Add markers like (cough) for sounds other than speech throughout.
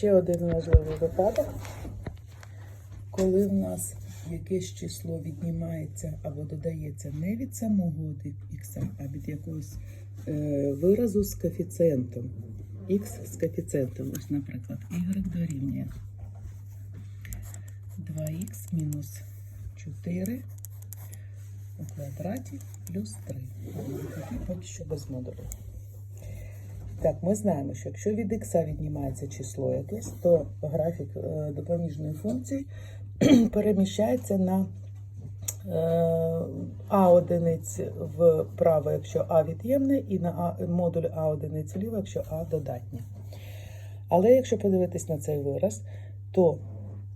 ще один важливий випадок, коли в нас якесь число віднімається або додається не від самого х, а від якогось е, виразу з коефіцієнтом. Х з коефіцієнтом. Ось, наприклад, y дорівнює 2х мінус 4 у квадраті плюс 3. Тоді поки що без модулів. Так, ми знаємо, що якщо від х віднімається число якесь, то графік е, допоміжної функції (clears throat) переміщається на е, а одиниць вправо, якщо а від'ємне, і на а, модуль а одиниць вліво, якщо а додатнє. Але якщо подивитись на цей вираз, то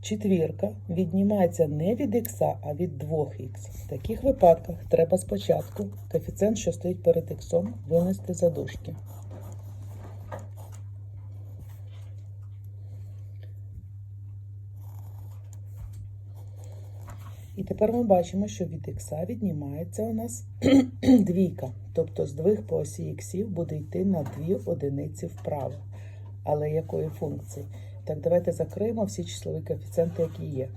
четвірка віднімається не від х, а від 2х. В таких випадках треба спочатку коефіцієнт, що стоїть перед х, винести за дужки. І тепер ми бачимо, що від х віднімається у нас (clears throat) двійка. Тобто з двох по осі іксів буде йти на дві одиниці вправо. Але якої функції? Так, давайте закриємо всі числові коефіцієнти, які є.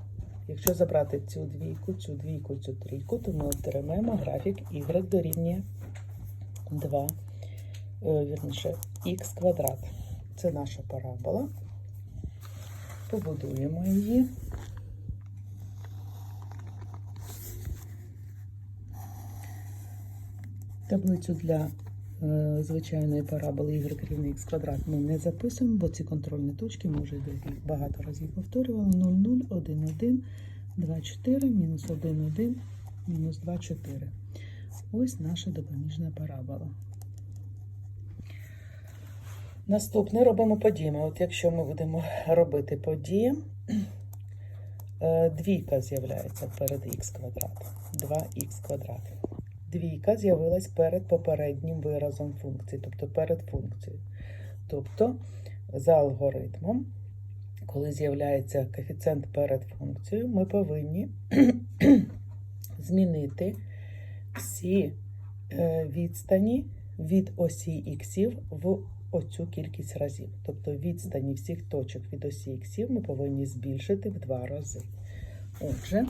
Якщо забрати цю двійку, цю двійку, цю трійку, то ми отримаємо графік y дорівнює 2, е, вірніше, х квадрат. Це наша парабола. Побудуємо її. Таблицю для е, звичайної параболи y рівний х квадрат ми не записуємо, бо ці контрольні точки ми вже багато разів повторювали. 0, 0, 1, 1, 2, 4, мінус 1, 1, мінус 2, 4. Ось наша допоміжна парабола. Наступне робимо подіями. От якщо ми будемо робити події, е, двійка з'являється перед х квадрат, 2х квадрат. Двійка з'явилась перед попереднім виразом функції, тобто перед функцією. Тобто, за алгоритмом, коли з'являється коефіцієнт перед функцією, ми повинні (clears throat) змінити всі е, відстані від осі іксів в оцю кількість разів. Тобто відстані всіх точок від осі іксів ми повинні збільшити в два рази. Отже,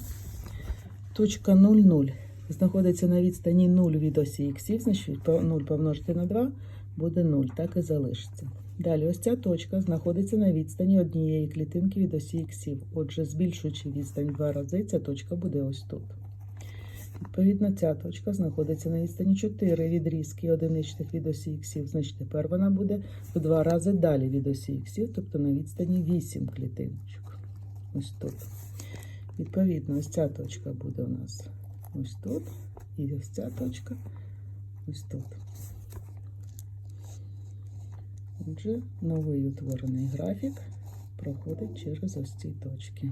точка 0,0 знаходиться на відстані 0 від осі х, значить 0 помножити на 2 буде 0, так і залишиться. Далі, ось ця точка знаходиться на відстані однієї клітинки від осі х. Отже, збільшуючи відстань два рази, ця точка буде ось тут. Відповідно, ця точка знаходиться на відстані 4 відрізки одиничних від осі х, значить тепер вона буде в два рази далі від осі х, тобто на відстані 8 клітиночок. Ось тут. Відповідно, ось ця точка буде у нас ось тут. І ось ця точка ось тут. Отже, новий утворений графік проходить через ось ці точки.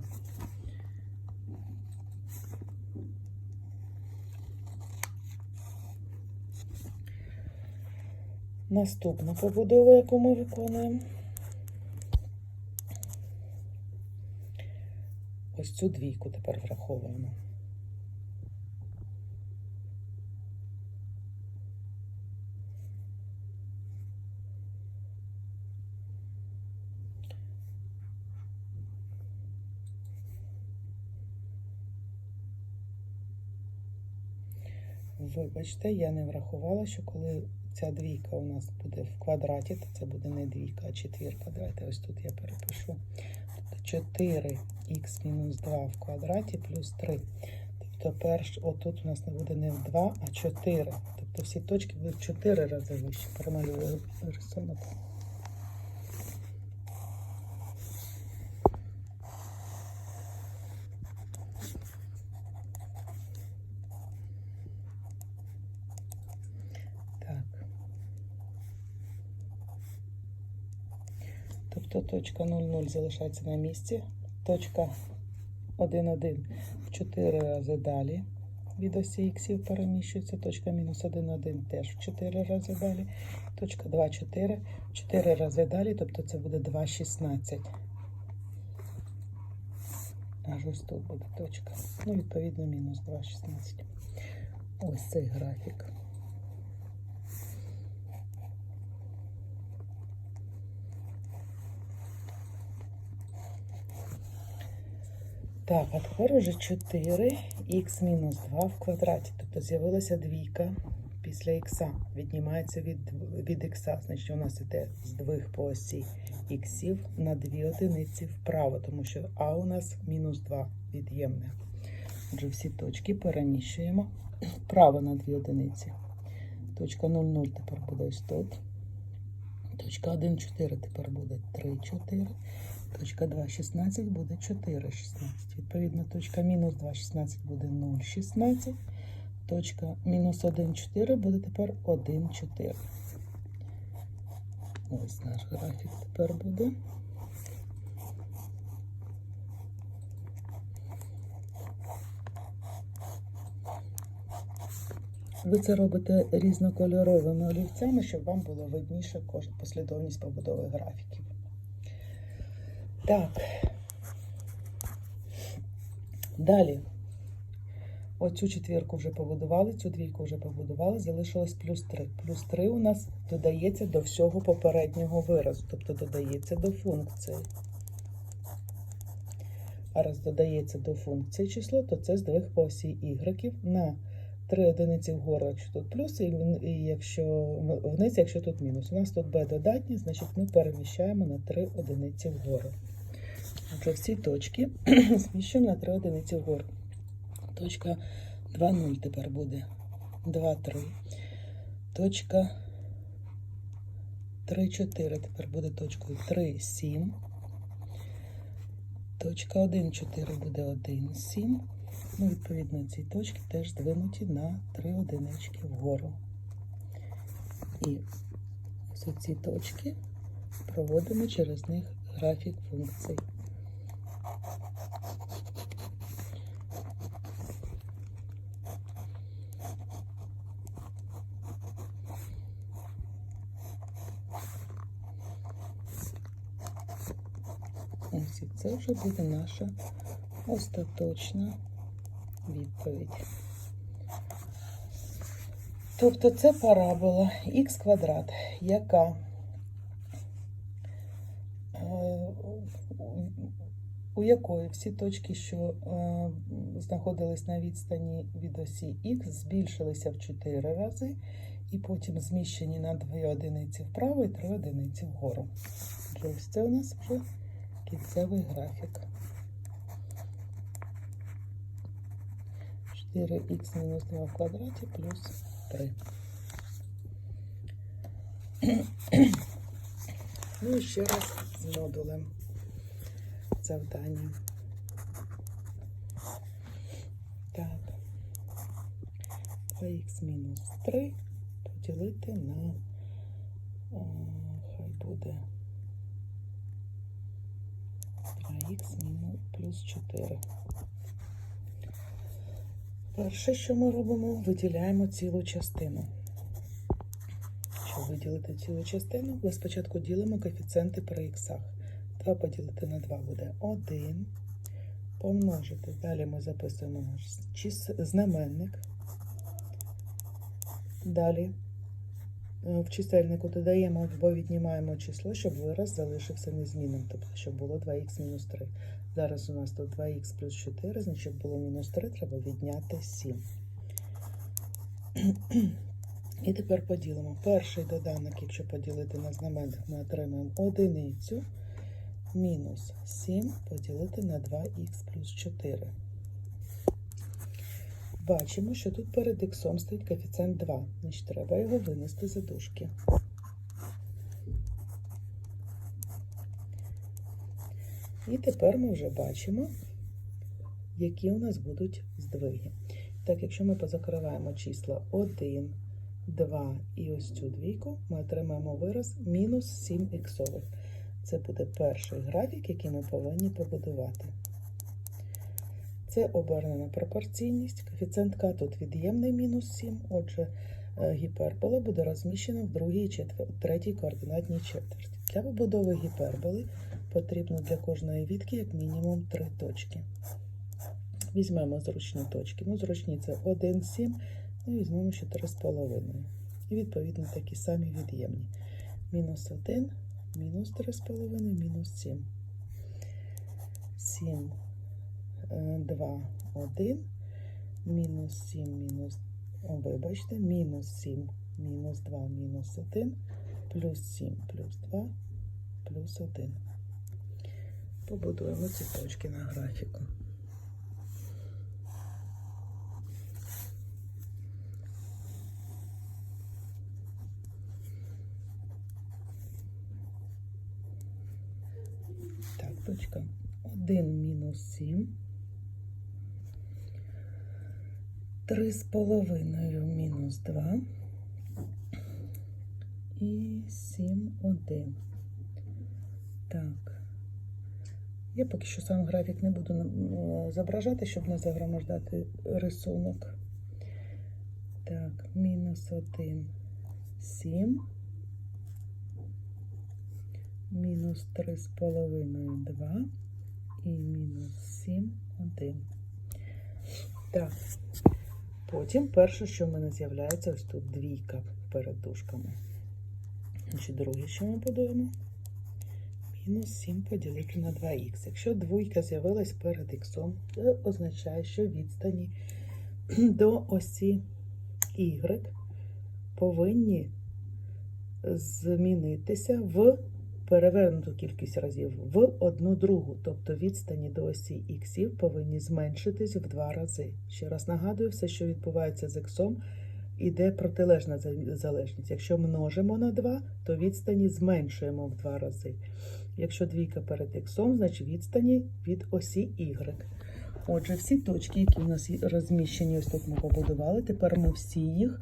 Наступна побудова, яку ми виконуємо. Ось цю двійку тепер враховуємо. Вибачте, я не врахувала, що коли ця двійка у нас буде в квадраті, то це буде не двійка, а четвірка. Давайте ось тут я перепишу. Тобто 4х мінус 2 в квадраті плюс 3. Тобто перш, отут у нас не буде не 2, а 4. Тобто всі точки будуть 4 рази вище. Перемалюю рисунок. Так. Тобто точка 0,0 залишається на місці. Точка 1,1 в 4 рази далі від осі х переміщується. Точка мінус 1,1 теж в 4 рази далі. Точка 2,4 в 4 рази далі, тобто це буде 2,16. Аж ось тут буде точка. Ну, відповідно, мінус 2,16. Ось цей графік. Так, а тепер уже 4х мінус 2 в квадраті. Тобто з'явилася двійка після х. Віднімається від, від х. Значить, у нас іде здвиг по осі х на дві одиниці вправо, тому що а у нас мінус 2 від'ємне. Отже, всі точки переміщуємо вправо на дві одиниці. Точка 0, 0 тепер буде ось тут. Точка 1, 4 тепер буде 3, 4. Точка 2, 16 буде 4, 16. Відповідно, точка мінус 2, 16 буде 0, 16. Точка мінус 1, 4 буде тепер 1, 4. Ось наш графік тепер буде. Ви це робите різнокольоровими олівцями, щоб вам було видніше кожна послідовність побудови графіків. Так. Далі. Оцю четвірку вже побудували, цю двійку вже побудували, залишилось плюс 3. Плюс 3 у нас додається до всього попереднього виразу, тобто додається до функції. А раз додається до функції число, то це здвиг по осі ігреків на 3 одиниці вгору, якщо тут плюс, і якщо вниз, якщо тут мінус. У нас тут b додатні, значить ми переміщаємо на 3 одиниці вгору. Отже, всі точки (clears throat) зміщуємо на 3 одиниці вгору. Точка 2, 0 тепер буде 2, 3. Точка 3, 4 тепер буде точкою 3, 7. Точка 1, 4 буде 1, 7. Ну, відповідно, ці точки теж здвинуті на 3 одинички вгору. І ось ці точки проводимо через них графік функцій. Ось і це вже буде наша остаточна відповідь. Тобто це парабола х квадрат, яка е, у якої всі точки, що е, знаходились на відстані від осі х, збільшилися в 4 рази, і потім зміщені на 2 одиниці вправо і 3 одиниці вгору. Ось це у нас вже кінцевий графік. 4х мінус 2 в квадраті плюс 3. Ну і ще раз з модулем завдання. Так. 2х мінус 3 поділити на о, хай буде 2х мінус плюс 4. Перше, що ми робимо, виділяємо цілу частину. Щоб виділити цілу частину, ми спочатку ділимо коефіцієнти при іксах. 2 поділити на 2 буде 1. Помножити. Далі ми записуємо наш знаменник. Далі в чисельнику додаємо або віднімаємо число, щоб вираз залишився незмінним, тобто щоб було 2х мінус 3. Зараз у нас тут 2х плюс 4, значить, було мінус 3, треба відняти 7. І тепер поділимо. Перший доданок, якщо поділити на знаменник, ми отримаємо одиницю мінус 7 поділити на 2х плюс 4. Бачимо, що тут перед х стоїть коефіцієнт 2, значить треба його винести за дужки. І тепер ми вже бачимо, які у нас будуть здвиги. Так, якщо ми позакриваємо числа 1, 2 і ось цю двійку, ми отримаємо вираз мінус 7 іксових. Це буде перший графік, який ми повинні побудувати. Це обернена пропорційність. Коефіцієнт К тут від'ємний мінус 7, отже, е, гіпербола буде розміщена в другій четвер... третій координатній четверті. Для побудови гіперболи потрібно для кожної відки як мінімум 3 точки. Візьмемо зручні точки. Ну, зручні це 1, 7, ну візьмемо ще 3,5. І відповідно такі самі від'ємні. Мінус 1, мінус 3,5, мінус 7. 7 2, 1, мінус 7, мінус, о, вибачте, мінус 7, мінус 2, мінус 1, плюс 7, плюс 2, плюс 1. Побудуємо ці точки на графіку. Так, точка 1 мінус 7. 3 з половиною мінус 2. І 7, 1. Так. Я поки що сам графік не буду е, зображати, щоб не загромождати рисунок. Так, мінус 1, 7. Мінус 3 з половиною 2 і мінус 7, 1. Так. Потім перше, що в мене з'являється, ось тут двійка перед дужками. Значить, друге, що ми будуємо? Мінус 7 поділити на 2х. Якщо двійка з'явилась перед х, це означає, що відстані (clears throat) до осі y повинні змінитися в перевернуту кількість разів в одну другу. Тобто відстані до осі х повинні зменшитись в два рази. Ще раз нагадую, все, що відбувається з х, іде протилежна залежність. Якщо множимо на 2, то відстані зменшуємо в два рази. Якщо двійка перед х, значить відстані від осі y. Отже, всі точки, які у нас розміщені, ось тут ми побудували, тепер ми всі їх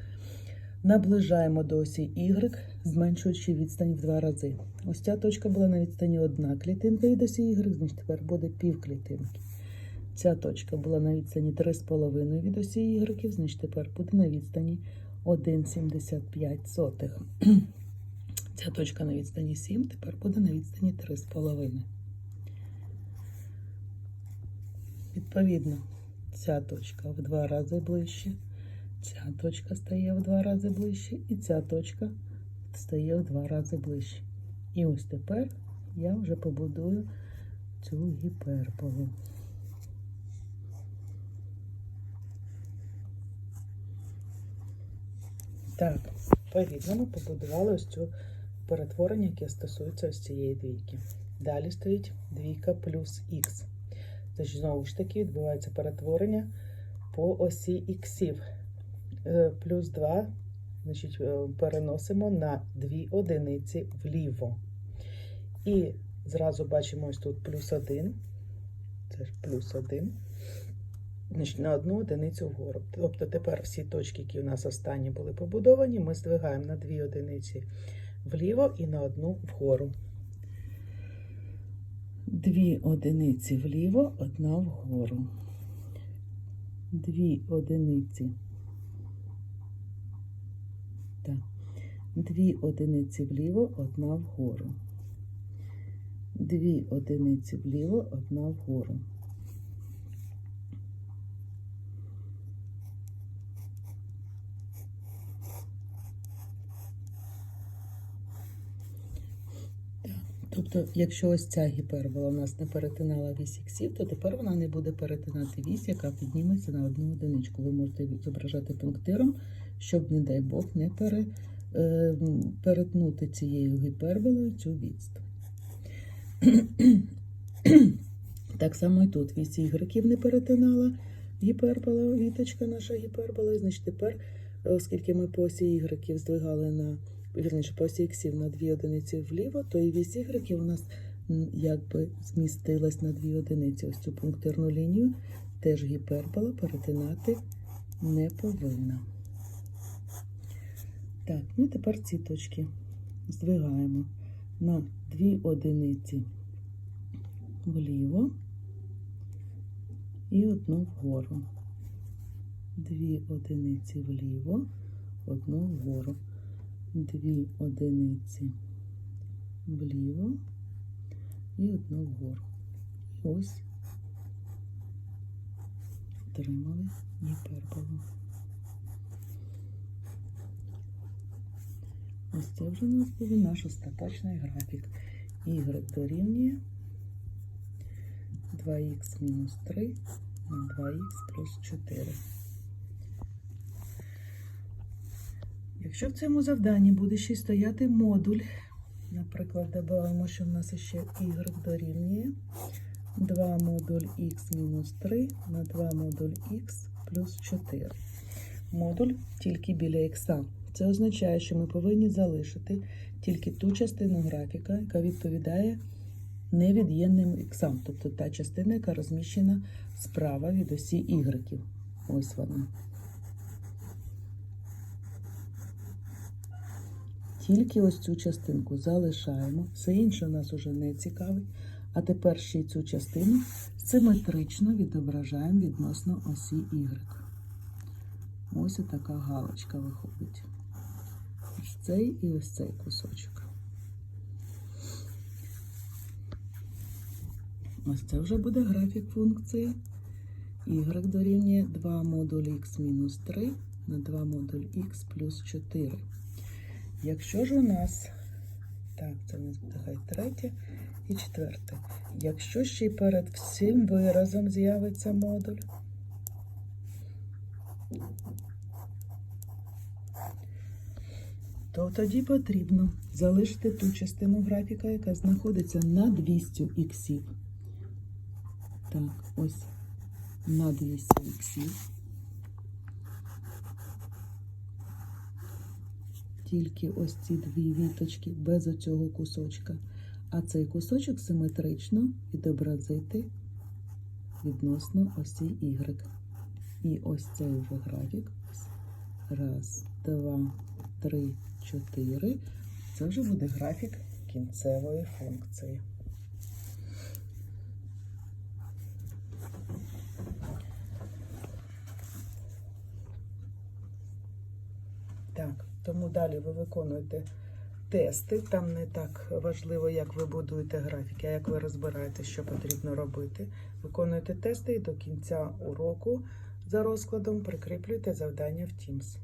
наближаємо до осі y, зменшуючи відстань в два рази. Ось ця точка була на відстані одна клітинка від осі y, значить тепер буде пів клітинки. Ця точка була на відстані 3,5 від осі y, значить тепер буде на відстані 1,75. (clears throat) Ця точка на відстані 7, тепер буде на відстані 3,5. Відповідно, ця точка в два рази ближче, ця точка стає в два рази ближче, і ця точка стає в два рази ближче. І ось тепер я вже побудую цю гіперболу. Так, відповідно, ми побудували ось цю перетворення, яке стосується ось цієї двійки. Далі стоїть двійка плюс х. Значить, знову ж таки, відбувається перетворення по осі іксів. Е, Плюс 2, значить, е, переносимо на 2 одиниці вліво. І зразу бачимо ось тут плюс 1. Це ж плюс 1. Значить, на одну одиницю вгору. Тобто тепер всі точки, які у нас останні були побудовані, ми здвигаємо на 2 одиниці вліво і на одну вгору. Дві одиниці вліво, одна вгору. Дві одиниці. Так. Дві одиниці вліво, одна вгору. Дві одиниці вліво, одна вгору. Тобто, якщо ось ця гіпербола у нас не перетинала вісь іксів, то тепер вона не буде перетинати вісь, яка підніметься на одну одиничку. Ви можете зображати пунктиром, щоб, не дай Бог, не пере, е, перетнути цією гіперболою цю відстань. так само і тут вісь ігреків не перетинала гіпербола, віточка наша гіпербола. Значить, тепер, оскільки ми по осі здвигали на вірніше, по іксів на 2 одиниці вліво, то і вісь ігреків у нас якби змістилась на 2 одиниці. Ось цю пунктирну лінію теж гіпербола перетинати не повинна. Так, ну тепер ці точки здвигаємо на 2 одиниці вліво і одну вгору. 2 одиниці вліво, одну вгору. Дві одиниці вліво і одну вгору. Ось отримали гіперболу. Ось це вже нас буде наш остаточний графік. Y дорівнює 2х мінус 3 на 2х плюс 4. Якщо в цьому завданні буде ще стояти модуль, наприклад, додамо, що в нас ще y дорівнює 2 модуль х мінус 3 на 2 модуль х плюс 4. Модуль тільки біля х. Це означає, що ми повинні залишити тільки ту частину графіка, яка відповідає невід'ємним іксам, тобто та частина, яка розміщена справа від осі y. Ось вона. Тільки ось цю частинку залишаємо, все інше у нас уже не цікавить. А тепер ще й цю частину симетрично відображаємо відносно осі y. Ось така галочка виходить. Ось цей і ось цей кусочок. Ось це вже буде графік функції. y дорівнює 2 модуль х мінус 3 на 2 модуль х плюс 4. Якщо ж у нас, так, це у нас буде хай третє і четверте. Якщо ще й перед всім виразом з'явиться модуль, то тоді потрібно залишити ту частину графіка, яка знаходиться на 200 іксів. Так, ось на 200 іксів. Тільки ось ці дві віточки без оцього кусочка. А цей кусочок симетрично відобразити відносно осі Y. І ось цей вже графік. Раз, два, три, чотири. Це вже буде графік кінцевої функції. Так, тому далі ви виконуєте тести. Там не так важливо, як ви будуєте графіки, а як ви розбираєте, що потрібно робити. Виконуєте тести і до кінця уроку за розкладом прикріплюєте завдання в Teams.